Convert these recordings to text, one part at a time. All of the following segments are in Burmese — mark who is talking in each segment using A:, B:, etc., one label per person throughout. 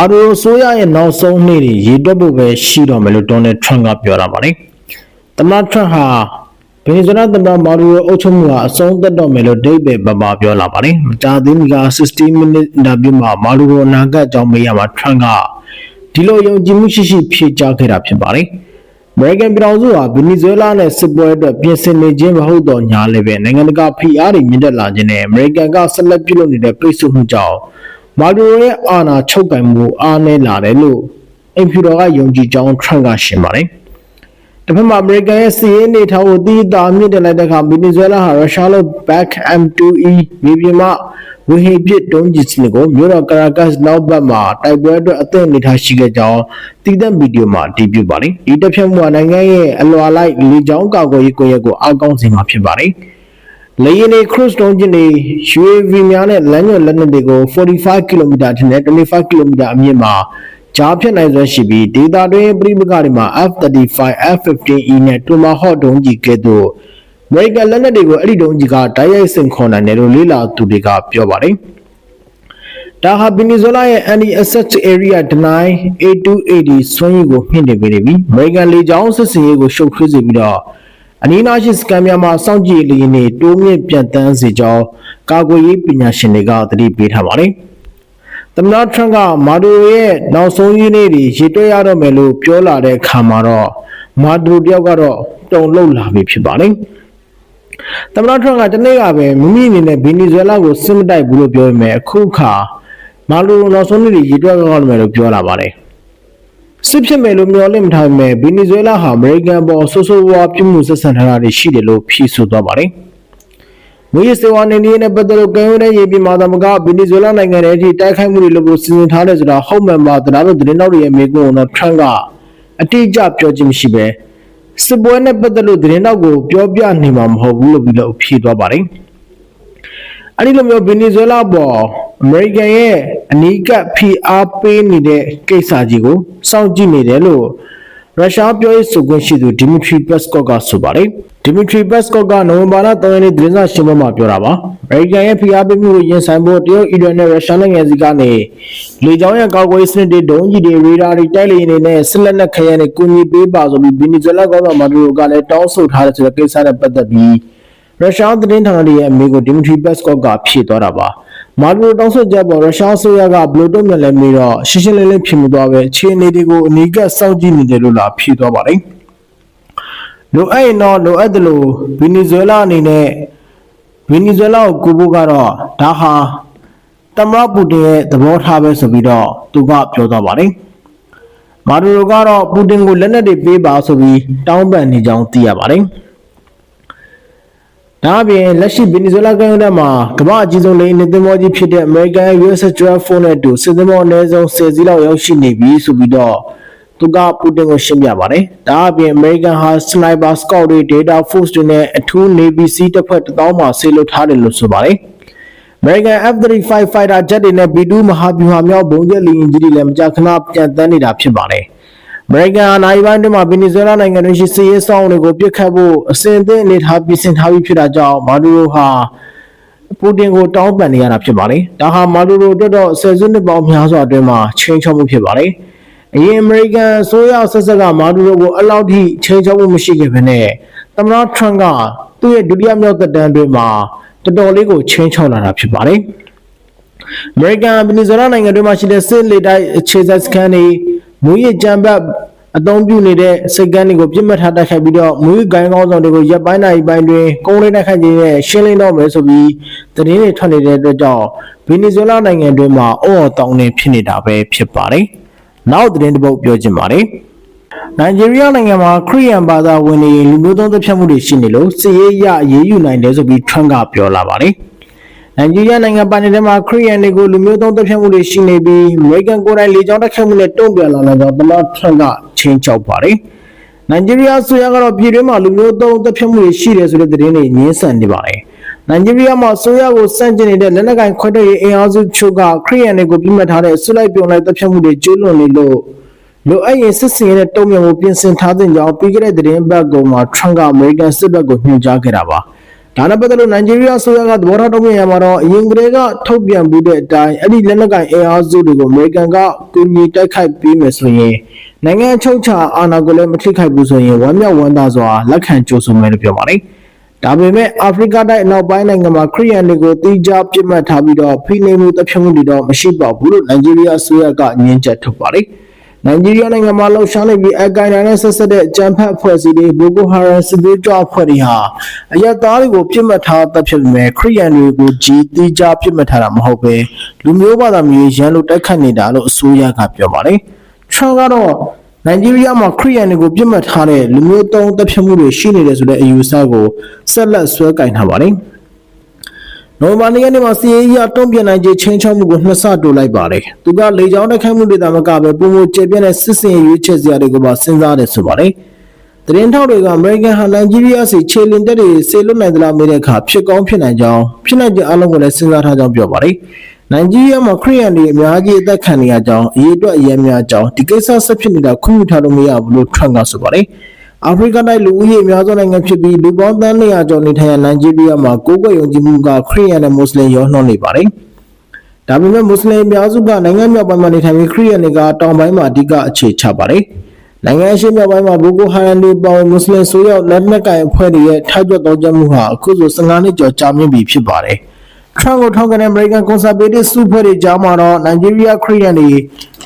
A: အာဒိုဆိုးရရဲ့နောက်ဆုံးနေ့တွေရေတွက်ဖို့ပဲရှိတော့မယ်လို့ဒေါ်နယ်ထရန့်ကပြောတာပါလေ။သမ္မတထရန့်ဟာဗင်နီဇွဲလားသမ္မတမာဒူရိုအုပ်ချုပ်မှုဟာအဆုံးသတ်တော့မယ်လို့ဒိတ်ပဲပပပြောလာပါလေ။မကြာသေးမီက60 minute interview မှာမာဒူရိုအနာဂတ်အကြောင်းမေးရမှာထရန့်ကဒီလိုယုံကြည်မှုရှိရှိဖြေကြားခဲ့တာဖြစ်ပါလေ။ American ပြည်ထောင်စုဟာဗင်နီဇွဲလားနဲ့စစ်ပွဲအတွက်ပြင်ဆင်နေခြင်းမဟုတ်တော့ညာလည်းပဲနိုင်ငံတကာဖိအားတွေမြင့်တက်လာခြင်းနဲ့ American ကဆက်လက်ပြုလုပ်နေတဲ့ပိတ်ဆို့မှုကြောင့် မာဒူရိုရဲ့အာဏာချုပ်ကိုင်မှုအားနည်းလာတယ်လို့အင်ဖြူတော်ကယုံကြည်ကြောင်း Trump ကရှင်းပါတယ်။တစ်ဖက်မှာ American ရဲ့စီးရေးနေထားကိုတည်တာမြင့်တက်လိုက်တဲ့အခါဗင်နီဇွဲလားဟာရုရှားလို Back M2E မြေပြင်မှဝေဟင်ပစ်တုံးကြီးစနစ်ကိုမြို့တော်ကာရာကတ်နောက်ဘက်မှာတိုက်ပွဲအတွက်အသင့်အနေထားရှိခဲ့ကြောင်းတည်တဲ့ဗီဒီယိုမှာတည်ပြုပါတယ်။ဒီတစ်ဖက်မှာနိုင်ငံရဲ့အလွာလိုက်လေကြောင်းကာကွယ်ရေးကိုရက်ကိုအကောင်းစီမှာဖြစ်ပါတယ်။ လေယာဉ်တွေ cruise တုံးကျင်တွေ UAV များနဲ့လမ်းညွှန်လက်နက်တွေကို45ကီလိုမီတာထက်နဲ့25ကီလိုမီတာအမြင့်မှာကြားဖြတ်နိုင်စွမ်းရှိပြီးဒေတာတွင်ပြိပကတွေမှာ F35 F15E နဲ့ Tomahawk ဒုံးကျည်ကဲ့သို့ American လက်နက်တွေကိုအဲ့ဒီဒုံးကြီးကတိုက်ရိုက်စင်ခေါ်နိုင်တယ်လို့လေ့လာသူတွေကပြောပါတယ်။ဒါဟာဗင်နီဇွဲလားရဲ့ anti-assist area deny A280 ဆွမ်းရည်ကိုမြင့်တင်ပေးနေပြီး American လေကြောင်းစစ်စင်ရေးကိုရှုပ်ထွေးစေပြီးတော့ အနီးနားရှိစကန်များမှာစောင့်ကြည့်လေယာဉ်တွေတိုးမြင့်ပြန်တန်းစေကြောင်းကာကွယ်ရေးပညာရှင်တွေကသတိပေးထားပါတယ်။သမ္မတထရန့်ကမာဒူရိုရဲ့နောက်ဆုံးရင်းနေ့တွေရေတွက်ရတော့မယ်လို့ပြောလာတဲ့အခါမှာတော့မာဒူရိုတယောက်ကတော့တုံ့လှုပ်လာပြီဖြစ်ပါတယ်။သမ္မတထရန့်ကတနေ့ကပဲမိမိအနေနဲ့ဗင်နီဇွဲလားကိုစစ်မတိုက်ဘူးလို့ပြောပေမဲ့အခုခါမာလူနောက်ဆုံးနေ့တွေရည်တွက်ကောင်းမယ်လို့ပြောလာပါတယ် စစ်ဖြစ်မယ်လို့မျှော်လင့်မထားပေမဲ့ဗင်နီဇွဲလားဟာအမေရိကန်ပေါ်ဆိုးဆိုးဝါးပြစ်မှုဆက်ဆံထားတာတွေရှိတယ်လို့ဖြေဆိုသွားပါတယ်မွေးစေဝါနေနေနဲ့ပတ်သက်လို့ကံရိုးတဲ့ရေပြင်မှာသမကဗင်နီဇွဲလားနိုင်ငံရဲ့အထိတိုက်ခိုက်မှုတွေလုပ်ဖို့စီစဉ်ထားတယ်ဆိုတာဟုတ်မှန်ပါတရားလို့သတင်းတော်တွေရဲ့မေးခွန်းကိုတော့ထရန့်ကအတိအကျပြောခြင်းမရှိပဲစစ်ပွဲနဲ့ပတ်သက်လို့သတင်းတော့ကိုပြောပြနေမှာမဟုတ်ဘူးလို့ပြီးတော့ဖြေသွားပါတယ်။အဲဒီလိုမျိုးဗင်နီဇွဲလားပေါ် အမေရိကန်ရဲ့အနီးကပ်ဖိအားပေးနေတဲ့ကိစ္စကြီးကိုစောင့်ကြည့်နေတယ်လို့ရုရှားပြောရေးဆိုခွင့်ရှိသူဒီမီထရီပက်စကော့ကဆိုပါတယ်။ဒီမီထရီပက်စကော့ကနိုဝင်ဘာလ3ရက်နေ့သတင်းစာရှင်းပွဲမှာပြောတာပါ။အမေရိကန်ရဲ့ဖိအားပေးမှုကိုရင်ဆိုင်ဖို့တရုတ်၊အီရန်နဲ့ရုရှားနိုင်ငံစီကနေလေကြောင်းရဲ့ကာကွယ်ရေးစနစ်တွေဒုံးကြီးတွေရေဒါတွေတိုက်လေယာဉ်တွေနဲ့စစ်လက်နက်ခရိုင်တွေကူညီပေးပါဆိုပြီးဗီနီဇွဲလားကောင်းဆောင်မာဒူရိုကလည်းတောင်းဆိုထားတဲ့ဆိုတဲ့ကိစ္စနဲ့ပတ်သက်ပြီးရုရှားသတင်းဌာနတွေရဲ့အမေကိုဒီမီထရီပက်စကော့ကဖြေသွားတာပါ။ မာဒူရိုတောင်းဆိုချက်ပေါ်ရုရှားအစိုးရကဘလို့တုံ့ပြန်လဲမေးတော့ရှင်းရှင်းလင်းလင်းဖြေမသွားပဲအခြေအနေတွေကိုအနီးကပ်စောင့်ကြည့်နေတယ်လို့လာဖြေသွားပါတယ်။လိုအပ်ရင်တော့လိုအပ်တယ်လို့ဗီနီဇွဲလားအနေနဲ့ဗီနီဇွဲလားကိုကူဖို့ကတော့ဒါဟာတမရပူတင်ရဲ့သဘောထားပဲဆိုပြီးတော့သူကပြောသွားပါတယ်။မာဒူရိုကတော့ပူတင်ကိုလက်နက်တွေပေးပါဆိုပြီးတောင်းပန်နေကြောင်းသိရပါတယ်။ ဒါအပြင်လက်ရှိဗင်နီဇွဲလားကမ်းရိုးတန်းမှာကမ္ဘာအကြီးဆုံးလိန်နေသင်္ဘောကြီးဖြစ်တဲ့ American USS Gerald Ford နဲ့အတူစစ်သင်္ဘောအနည်းဆုံး10စီးလောက်ရောက်ရှိနေပြီဆိုပြီးတော့သူကပူတင်ကိုရှင်းပြပါတယ်။ဒါအပြင် American ဟာ Sniper Scout တွေ Data Force တွေနဲ့အထူး Navy Sea တပ်ဖွဲ့တစ်သောင်းမှဆေးလွတ်ထားတယ်လို့ဆိုပါတယ်။ American F-35 Fighter Jet တွေနဲ့ B-2 မဟာဗျူဟာမြောက်ဘုံကျက်လီယဉ်ကြီးတွေလည်းမကြာခဏပြန်တန်းနေတာဖြစ်ပါတယ်။ American အနိုင်ပိုင်းတွင်မှာဗင်နီဇွဲလားနိုင်ငံတွင်ရှိစစ်ရေးဆောင်တွေကိုပြစ်ခတ်ဖို့အစဉ်အသင့်အနေထားပြင်ဆင်ထားပြီးဖြစ်တာကြောင့်မာဒူရိုဟာပူတင်ကိုတောင်းပန်နေရတာဖြစ်ပါတယ်။ဒါဟာမာဒူရိုအတွက်တော့ဆယ်စုနှစ်ပေါင်းများစွာအတွင်းမှာချင်းချောက်မှုဖြစ်ပါတယ်။အရင် American အစိုးရဆက်ဆက်ကမာဒူရိုကိုအလောက်ထိချင်းချောက်မှုမရှိခဲ့ဘဲနဲ့သမ္မတထရန့်ကသူ့ရဲ့ဒုတိယမြောက်သက်တမ်းအတွင်းမှာတော်တော်လေးကိုချင်းချောက်လာတာဖြစ်ပါတယ်။ American ဗင်နီဇွဲလားနိုင်ငံတွင်းမှာရှိတဲ့စစ်လေတိုက်အခြေစိုက်စခန်းတွေမူရစ်ကြံပတ်အသုံးပြုနေတဲ့စိတ်ကန်းတွေကိုပြစ်မှတ်ထားတိုက်ခိုက်ပြီးတော့မူရစ်ဂိုင်းကောင်းဆောင်တွေကိုရပ်ပိုင်းနိုင်ပိုင်းတွင်ကုန်းလေးတိုက်ခိုက်ခြင်းနဲ့ရှင်းလင်းတော့မယ်ဆိုပြီးသတင်းတွေထွက်နေတဲ့အတွက်ကြောင့်ဗင်နီဇွဲလားနိုင်ငံတွင်းမှာအော်အော်တောင်းနေဖြစ်နေတာပဲဖြစ်ပါတယ်။နောက်သတင်းတစ်ပုဒ်ပြောချင်ပါတယ်။နိုင်ဂျီးရီးယားနိုင်ငံမှာခရီးယန်ဘာသာဝင်တွေလူမျိုးသုံးသတ်ဖြတ်မှုတွေရှိနေလို့စစ်ရေးရအရေးယူနိုင်တယ်ဆိုပြီးထရန့်ကပြောလာပါတယ်။ နိုင်ဂျီးရီးယားနိုင်ငံပိုင်းထဲမှာခရီးယန်တွေကိုလူမျိုးသုံးသတ်ဖြတ်မှုတွေရှိနေပြီးအမေရိကန်ကိုယ်တိုင်လေကြောင်းတိုက်ခိုက်မှုနဲ့တုံ့ပြန်လာတဲ့ကြောင့်သမ္မတထရန့်ကချင်းချောက်ပါတယ်။နိုင်ဂျီးရီးယားဆိုရကတော့ပြည်တွင်းမှာလူမျိုးသုံးသတ်ဖြတ်မှုတွေရှိတယ်ဆိုတဲ့သတင်းတွေငင်းဆန်နေပါတယ်။နိုင်ဂျီးရီးယားမှာဆိုရကိုစန့်ကျင်နေတဲ့လက်နက်ကင်ခွဲထွက်ရေးအင်အားစုချုပ်ကခရီးယန်တွေကိုပြစ်မှတ်ထားတဲ့ဆွလိုက်ပြုံလိုက်တပ်ဖြတ်မှုတွေကျူးလွန်နေလို့လိုအပ်ရင်စစ်စင်ရဲတဲ့တုံ့ပြန်မှုပြင်ဆင်ထားတဲ့ကြောင်းပြီးခဲ့တဲ့သတင်းပတ်ကောင်မှာထရန့်ကအမေရိကန်စစ်ဘက်ကိုညွှန်ကြားခဲ့တာပါ။ ဒါနဲ့ပတ်သက်လို့နိုင်ဂျီးရီးယားဆိုရကသဘောထားတုံ့ပြန်ရမှာတော့အရင်ကတည်းကထုတ်ပြန်မှုတဲ့အတိုင်းအဲ့ဒီလက်နက်ကင်အင်အားစုတွေကိုအမေရိကန်ကကူညီတိုက်ခိုက်ပေးမယ်ဆိုရင်နိုင်ငံအချုပ်ချာအာဏာကိုလည်းမထိခိုက်ဘူးဆိုရင်ဝမ်းမြောက်ဝမ်းသာစွာလက်ခံကြိုဆိုမယ်လို့ပြောပါတယ်။ဒါပေမဲ့အာဖရိကတိုက်အနောက်ပိုင်းနိုင်ငံမှာခရီးယန်တွေကိုတိကျပြစ်မှတ်ထားပြီးတော့ဖိနှိပ်မှုတပ်ဖြတ်မှုတွေတော့မရှိပါဘူးလို့နိုင်ဂျီးရီးယားဆိုရကညင်းချက်ထုတ်ပါတယ်။ နိုင်ဂျီးရီးယားနိုင်ငံမှာလှုပ်ရှားနေပြီးအကိုင်တိုင်းနဲ့ဆက်ဆက်တဲ့အကြမ်းဖက်အဖွဲ့အစည်းတွေဘိုကိုဟာရမ်စစ်သွေးကြွအဖွဲ့တွေဟာအရက်သားတွေကိုပြစ်မှတ်ထားတပ်ဖြစ်ပေမဲ့ခရီးယန်တွေကိုကြီးတိကျပြစ်မှတ်ထားတာမဟုတ်ပဲလူမျိုးဘာသာမျိုးရန်လို့တိုက်ခတ်နေတာလို့အစိုးရကပြောပါတယ်။ထရန့်ကတော့နိုင်ဂျီးရီးယားမှာခရီးယန်တွေကိုပြစ်မှတ်ထားတဲ့လူမျိုးတုံးတပ်ဖြတ်မှုတွေရှိနေတယ်ဆိုတဲ့အယူအဆကိုဆက်လက်ဆွဲကင်ထားပါတယ်။ နိုဝင်ဘာလနေ့မှာစီရေးရတုံ့ပြန်နိုင်ခြင်းချင်းချောက်မှုကိုနှစ်ဆတိုးလိုက်ပါတယ်။သူကလေကြောင်းတိုက်ခိုက်မှုတွေသာမကပဲပုံမကျေပြည့်တဲ့စစ်စင်ရွေးချယ်စရာတွေကိုပါစဉ်းစားတယ်ဆိုပါတယ်။သတင်းထောက်တွေကအမေရိကန်ဟာနိုင်ဂျီးရီးယားစီခြေလင်တက်တွေဆေလွတ်နိုင်သလားမေးတဲ့အခါဖြစ်ကောင်းဖြစ်နိုင်ကြောင်းဖြစ်နိုင်တဲ့အလုံးကိုလည်းစဉ်းစားထားကြောင်းပြောပါတယ်။နိုင်ဂျီးရီးယားမှာခရီးယန်တွေအများကြီးအသက်ခံနေရကြောင်းအရေးအတွက်အရေးများကြောင်းဒီကိစ္စဆက်ဖြစ်နေတာခွင့်ပြုထားလို့မရဘူးလို့ထရန့်ကဆိုပါတယ်။ အာဖရိကတိုက်လူဦးရေအများဆုံးနိုင်ငံဖြစ်ပြီးလူပေါင်းသန်း200ကျော်နေထိုင်ရာနိုင်ဂျီးရီးယားမှာကိုးကွယ်ယုံကြည်မှုကခရစ်ယာန်နဲ့မွတ်စလင်ရောနှောနေပါတယ်။ဒါပေမဲ့မွတ်စလင်အများစုကနိုင်ငံမြောက်ပိုင်းမှာနေထိုင်ပြီးခရစ်ယာန်တွေကတောင်ပိုင်းမှာအဓိကအခြေချပါတယ်။နိုင်ငံအရှေ့မြောက်ပိုင်းမှာဘိုကိုဟာရန်တွေပေါင်းမွတ်စလင်ဆိုရောက်လက်နက်ကိုင်အဖွဲ့တွေရဲ့ထောက်ကြွတော်ကြမှုဟာအခုဆို15နှစ်ကျော်ကြာမြင့်ပြီဖြစ်ပါတယ်။ထရန့်ကိုထောက်ခံတဲ့ American Conservative စုဖွဲ့တွေကြားမှာတော့နိုင်ဂျီးရီးယားခရီးယန်တွေ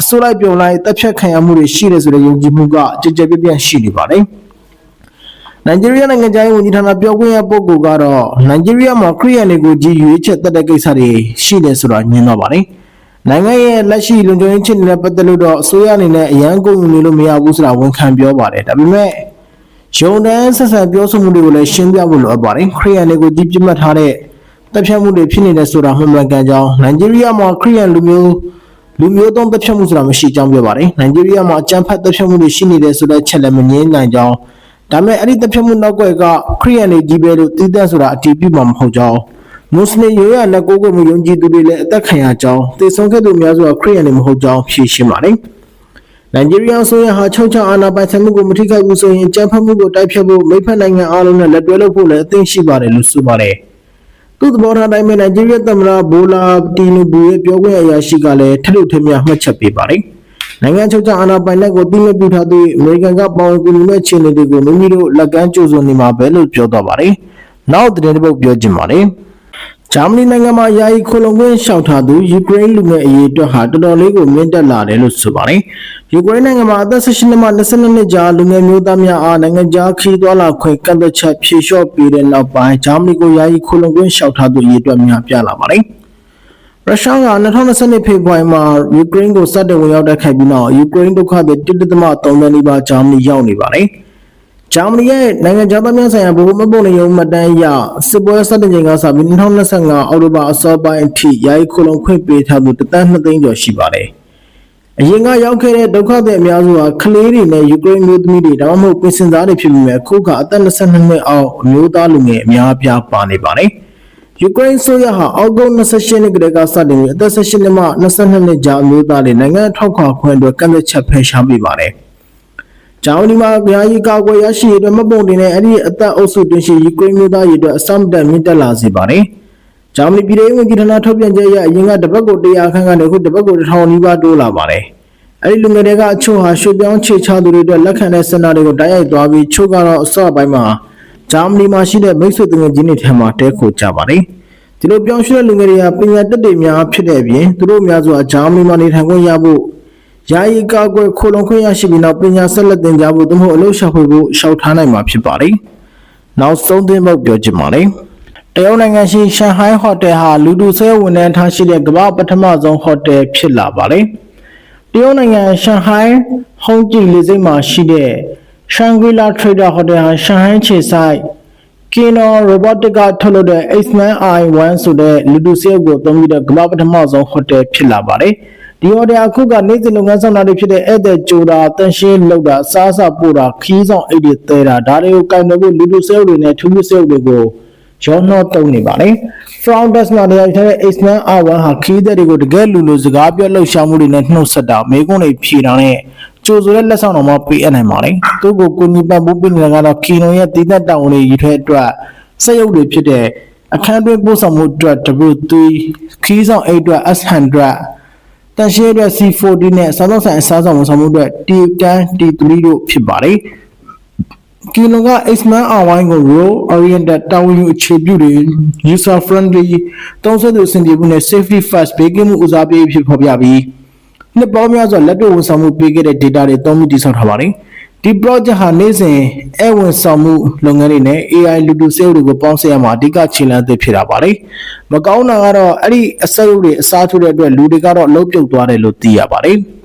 A: အစိုးလိုက်ပြုံလိုက်တပ်ဖြတ်ခံရမှုတွေရှိတယ်ဆိုတဲ့ယုံကြည်မှုကကြည်ကြဲပြန့်ပြန့်ရှိနေပါတယ်။ နိုင်ဂျီးရီးယားနိုင်ငံသားရေးဝန်ကြီးဌာနပြောခွင့်ရပုဂ္ဂိုလ်ကတော့နိုင်ဂျီးရီးယားမှာခရီးယန်တွေကိုကြီးရွေးချက်တက်တဲ့ကိစ္စတွေရှိတယ်ဆိုတာညင်းသွားပါတယ်။နိုင်ငံရဲ့လက်ရှိလုံခြုံရေးချစ်နေတဲ့ပတ်သက်လို့တော့အစိုးရအနေနဲ့အရန်ကုန်ယူနေလို့မရဘူးဆိုတာဝန်ခံပြောပါတယ်။ဒါပေမဲ့ယုံတန်းဆက်ဆံပြောဆိုမှုတွေကိုလည်းရှင်းပြဖို့လိုအပ်ပါတယ်။ခရီးယန်တွေကိုကြီးပြစ်မှတ်ထားတဲ့တပ်ဖြတ်မှုတွေဖြစ်နေတယ်ဆိုတာမှန်မှန်ကန်ကြောင်းနိုင်ဂျီးရီးယားမှာခရီးယန်လူမျိုးလူမျိုးတုံးတပ်ဖြတ်မှုဆိုတာမရှိကြောင်းပြောပါတယ်။နိုင်ဂျီးရီးယားမှာအကြမ်းဖက်တပ်ဖြတ်မှုတွေရှိနေတယ်ဆိုတဲ့ချက်လည်းမငြင်းနိုင်ကြောင်း ဒါပေမဲ့အဲ့ဒီတပ်ဖြတ်မှုနောက်ွယ်ကခရီးယန်တွေကြီးပဲလို့တည်တဲ့ဆိုတာအတည်ပြုမှာမဟုတ်ကြောင်းမွတ်စလင်ရိုးရာနဲ့ကိုယ်ကိုယ်မှုယုံကြည်သူတွေလည်းအသက်ခံရကြောင်းသေဆုံးခဲ့သူအများစုကခရီးယန်တွေမဟုတ်ကြောင်းဖြေရှင်းပါတယ်။နိုင်ဂျီးရီးယားဆိုရဟာချုပ်ချအာဏာပိုင်ဆိုင်မှုကိုမထိခိုက်ဘူးဆိုရင်အကြမ်းဖက်မှုကိုတိုက်ဖြတ်ဖို့မိဖက်နိုင်ငံအားလုံးနဲ့လက်တွဲလုပ်ဖို့လည်းအသင့်ရှိပါတယ်လို့ဆိုပါတယ်။သူ့သဘောထားတိုင်းပဲနိုင်ဂျီးရီးယားသမ္မတဘိုလာတီနူဘူရဲ့ပြောခွင့်အရာရှိကလည်းထပ်လို့ထမြမှတ်ချက်ပေးပါတယ်။ နိုင်ငံချုပ်ချအာဏာပိုင်တဲ့ကိုတိမပြုထားသည့်အမေရိကန်ကပေါဝင်ကူညီမဲ့ခြေနေတွေကိုမိမိတို့လက်ကမ်းကြိုးစုံနေမှာပဲလို့ပြောတော့ပါတယ်။နောက်သတင်းတစ်ပုဒ်ပြောချင်ပါတယ်။ဂျာမနီနိုင်ငံမှာယာယီခိုလုံခွင့်လျှောက်ထားသူယူကရိန်းလူငယ်အရေးအတွက်ဟာတော်တော်လေးကိုမြင့်တက်လာတယ်လို့ဆိုပါတယ်။ယူကရိန်းနိုင်ငံမှာအသက်18နှစ်မှ22နှစ်ကြားလူငယ်မျိုးသားများအားနိုင်ငံခြားခရီးသွားလာခွင့်ကန့်သတ်ချက်ဖြေလျှော့ပေးတဲ့နောက်ပိုင်းဂျာမနီကိုယာယီခိုလုံခွင့်လျှောက်ထားသူအရေးအတွက်များပြားလာပါတယ်။ ရုရှားက2020ဖေဖော်ဝါရီမှာယူကရိန်းကိုစတင်ဝင်ရောက်တိုက်ခိုက်ပြီးနောက်ယူကရိန်းဒုက္ခသည်1.3သန်းနီးပါးဂျာမနီရောက်နေပါတယ်။ဂျာမနီရဲ့နိုင်ငံခြားသားများဆိုင်ရာဗဟိုမှတ်ပုံတင်ရုံးမှတ်တမ်းအရစစ်ပွဲစတင်ချိန်ကစပြီး2025အောက်တိုဘာအစောပိုင်းအထိယာယီခိုလုံခွင့်ပေးထားသူတသန်း2သိန်းကျော်ရှိပါတယ်။အရင်ကရောက်ခဲ့တဲ့ဒုက္ခသည်အများစုဟာကလေးတွေနဲ့ယူကရိန်းမျိုးသမီးတွေဒါမှမဟုတ်ပင်စင်သားတွေဖြစ်ပြီးမြဲအခုကအသက်22နှစ်အောက်အမျိုးသားလူငယ်အများအပြားပါနေပါတယ်။ ယူကရိန်းဆိုရဟာအောက်တိုဘာ28နှစ်ကတည်းကစတင်ပြီးအသက်18နှစ်မှ22နှစ်ကြားအမျိုးသားတွေနိုင်ငံထောက်ခွာခွင့်အတွက်ကန့်သက်ချက်ဖယ်ရှားပေးပါတယ်။ဂျာမနီမှာယာယီကာကွယ်ရရှိရေးအတွက်မပုံတင်တဲ့အဲ့ဒီအသက်အုပ်စုတွင်းရှိယူကရိန်းမျိုးသားရေးအတွက်အစမတန်မြင့်တက်လာစေပါတယ်။ဂျာမနီပြည်ထောင်ဝင်ကြီးဌာနထုတ်ပြန်ချက်အရအရင်ကတပတ်ကို100ခန်းကနေအခုတပတ်ကို1000နီးပါးတိုးလာပါတယ်။အဲ့ဒီလူငယ်တွေကအချို့ဟာရွှေပြောင်းခြေချသူတွေအတွက်လက်ခံတဲ့စင်တာတွေကိုတိုက်ရိုက်သွားပြီးချို့ကတော့အစောပိုင်းမှာ ဂျာမနီမှာရှိတဲ့မိတ်ဆွေတငယ်ချင်းတွေထဲမှာတဲခိုကြပါတယ်။ဒီလိုပြောင်းရွှေ့တဲ့လူငယ်တွေကပညာတတ်တွေများဖြစ်တဲ့အပြင်သူတို့အများစုကဂျာမနီမှာနေထိုင်ခွင့်ရဖို့ယာယီကာကွယ်ခိုလုံခွင့်ရရှိပြီးနောက်ပညာဆက်လက်သင်ကြားဖို့သို့မဟုတ်အလုပ်ရှာဖွေဖို့ရှောက်ထားနိုင်မှာဖြစ်ပါတယ်။နောက်ဆုံးသင်းပုတ်ပြောချင်ပါတယ်။တရုတ်နိုင်ငံရှိရှန်ဟိုင်းဟိုတယ်ဟာလူတူဆဲဝန်ထမ်းထားရှိတဲ့ကမ္ဘာပထမဆုံးဟိုတယ်ဖြစ်လာပါတယ်။တရုတ်နိုင်ငံရှန်ဟိုင်းဟုံးကြည်လေဆိပ်မှာရှိတဲ့ ရှန်ဂရီလာထရေဒါဟိုတယ်ဟာရှန်ဟိုင်းခြေဆိုင်ကီနော်ရိုဘော့တစ်ကထုတ်လုပ်တဲ့ X-Men i1 ဆိုတဲ့လူတူစရုပ်ကိုအသုံးပြုတဲ့ကမ္ဘာပထမဆုံးဟိုတယ်ဖြစ်လာပါတယ်။ဒီဟိုတယ်အခုကနေ့စဉ်လုပ်ငန်းဆောင်တာတွေဖြစ်တဲ့ဧည့်သည်ကြိုတာတန်ရှင်းလုပ်တာစားစာပို့တာခီးဆောင်အိတ်တွေတဲတာဒါတွေကိုကင်တယ်ဖို့လူတူစရုပ်တွေနဲ့ထူးထူးစရုပ်တွေကိုရောနှောတုံးနေပါတယ်။ Frontdesk မှာတရားထားတဲ့ X-Men R1 ဟာခီးသည်တွေကိုတကယ်လူလူစကားပြောလှုပ်ရှားမှုတွေနဲ့နှုတ်ဆက်တာမေကွန်းတွေဖြေတာနဲ့ ကြိုဆိုတဲ့လက်ဆောင်တော်မှာပေးအပ်နိုင်ပါတယ်။သူ့ကိုကိုညီပံ့ပိုးပေးနေတာကတော့ကီနိုရဲ့တည်သက်တောင်းဝန်တွေရည်ထွဲအတွက်
B: စက်ရုပ်တွေဖြစ်တဲ့အခန်းတွင်းပို့ဆောင်မှုအတွက် W3 ခီးဆောင်အိတ်အတွက် S100 တန်ရှင်းအတွက် C40 နဲ့စားသောက်ဆိုင်အစားဆောင်ဝန်ဆောင်မှုအတွက် T10 T3 တို့ဖြစ်ပါတယ်။ကီလိုက X-Man R1 ကို Row Oriented တာဝန်ယူအခြေပြုတွေ User Friendly သုံးစွဲသူအဆင်ပြေမှုနဲ့ Safety First ဘေးကင်းမှုဦးစားပေးဖြစ်ဖော်ပြပြီး နှစ်ပေါင်းများစွာလက်တွေ့ဝန်ဆောင်မှုပေးခဲ့တဲ့ data တွေသုံးပြီးတည်ဆောက်ထားပါတယ်။ဒီ project ဟာနေ့စဉ်အဝန်ဆောင်မှုလုပ်ငန်းတွေနဲ့ AI လူတူစက်ရုပ်တွေကိုပေါင်းစပ်ရမှာအဓိကခြေလှမ်းသစ်ဖြစ်တာပါတယ်။မကောင်းတာကတော့အဲ့ဒီအစက်ရုပ်တွေအစားထိုးတဲ့အတွက်လူတွေကတော့အလုပ်ပြုတ်သွားတယ်လို့သိရပါတယ်။